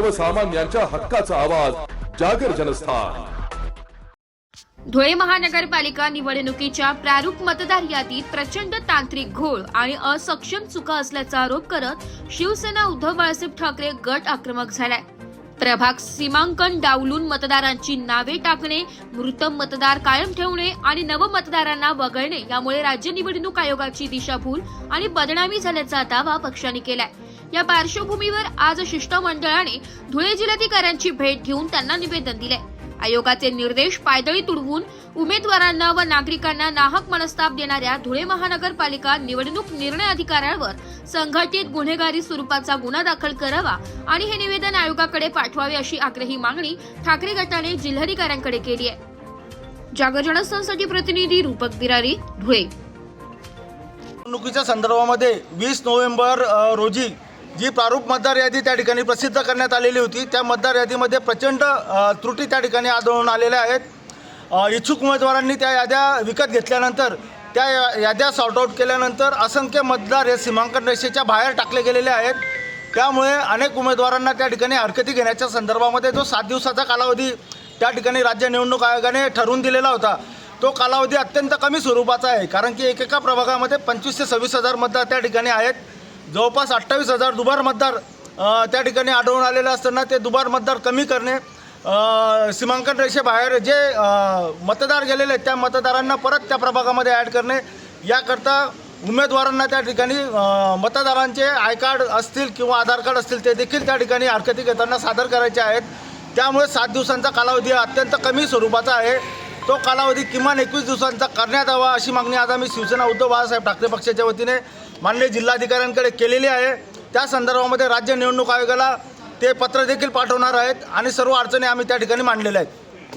सर्वसामान्यांच्या हक्काचा आवाज जागर जनस्थान. धुळे महानगरपालिका निवडणुकीच्या प्रारूप मतदार यादीत प्रचंड तांत्रिक घोळ आणि असक्षम चुका असल्याचा आरोप करत शिवसेना उद्धव बाळासाहेब ठाकरे गट आक्रमक झालाय. प्रभाग सीमांकन डावलून मतदारांची नावे टाकणे मृत मतदार कायम ठेवणे आणि नव मतदारांना वगळणे यामुळे राज्य निवडणूक आयोगाची दिशाभूल आणि बदनामी झाल्याचा दावा पक्षाने केलाय. या पार्श्वभूमीवर आज शिष्टमंडळाने धुळे जिल्हाधिकाऱ्यांची भेट घेऊन त्यांना निवेदन दिले. आयोगाचे निर्देश पायदळी तुडवून उमेदवारांना व नागरिकांना नाहक मनस्ताप देणाऱ्या धुळे महानगरपालिका निवडणूक निर्णय अधिकाऱ्यांवर संघटित गुन्हेगारी स्वरूपाचा गुन्हा दाखल करावा आणि हे निवेदन आयोगाकडे पाठवावे अशी आग्रही मागणी ठाकरे गटाने जिल्हाधिकाऱ्यांकडे केली आहे. जागजणस्थांसाठी प्रतिनिधी रूपक बिरारी धुळे. निवडणुकीच्या संदर्भामध्ये वीस नोव्हेंबर रोजी जी प्रारूप मतदार यादी त्या ठिकाणी प्रसिद्ध करण्यात आलेली होती. त्या मतदार यादीमध्ये प्रचंड त्रुटी त्या ठिकाणी आढळून आलेल्या आहेत. इच्छुक उमेदवारांनी त्या याद्या विकत घेतल्यानंतर त्या या- याद्या सॉर्ट आऊट केल्यानंतर असंख्य मतदार हे सीमांकन रेषेच्या बाहेर टाकले गेलेले आहेत. त्यामुळे अनेक उमेदवारांना त्या ठिकाणी हरकती घेण्याच्या संदर्भामध्ये जो सात दिवसाचा कालावधी त्या ठिकाणी राज्य निवडणूक आयोगाने ठरवून दिलेला होता तो कालावधी अत्यंत कमी स्वरूपाचा आहे. कारण की एकेका प्रभागामध्ये पंचवीस ते सव्वीस हजार मतदार त्या ठिकाणी आहेत. जवळपास अठ्ठावीस हजार दुबार मतदार त्या ठिकाणी आढळून आलेले असताना ते दुबार मतदार कमी करणे सीमांकन रेषेबाहेर जे मतदार गेलेले आहेत त्या मतदारांना परत त्या प्रभागामध्ये ॲड करणे. याकरता उमेदवारांना त्या ठिकाणी मतदारांचे आय कार्ड असतील किंवा आधार कार्ड असतील ते देखील त्या ठिकाणी हरकती घेताना सादर करायचे आहेत. त्यामुळे सात दिवसांचा कालावधी हा अत्यंत कमी स्वरूपाचा आहे. तो कालावधी किमान एकवीस दिवसांचा करण्यात यावा अशी मागणी आज आम्ही शिवसेना उद्धव बाळासाहेब ठाकरे पक्षाच्या वतीने माननीय जिल्हाधिकाऱ्यांकडे केलेली आहे. त्या संदर्भामध्ये राज्य निवडणूक आयोगाला ते पत्र देखील पाठवणार आहेत आणि सर्व अडचणी आम्ही त्या ठिकाणी मांडलेल्या आहेत.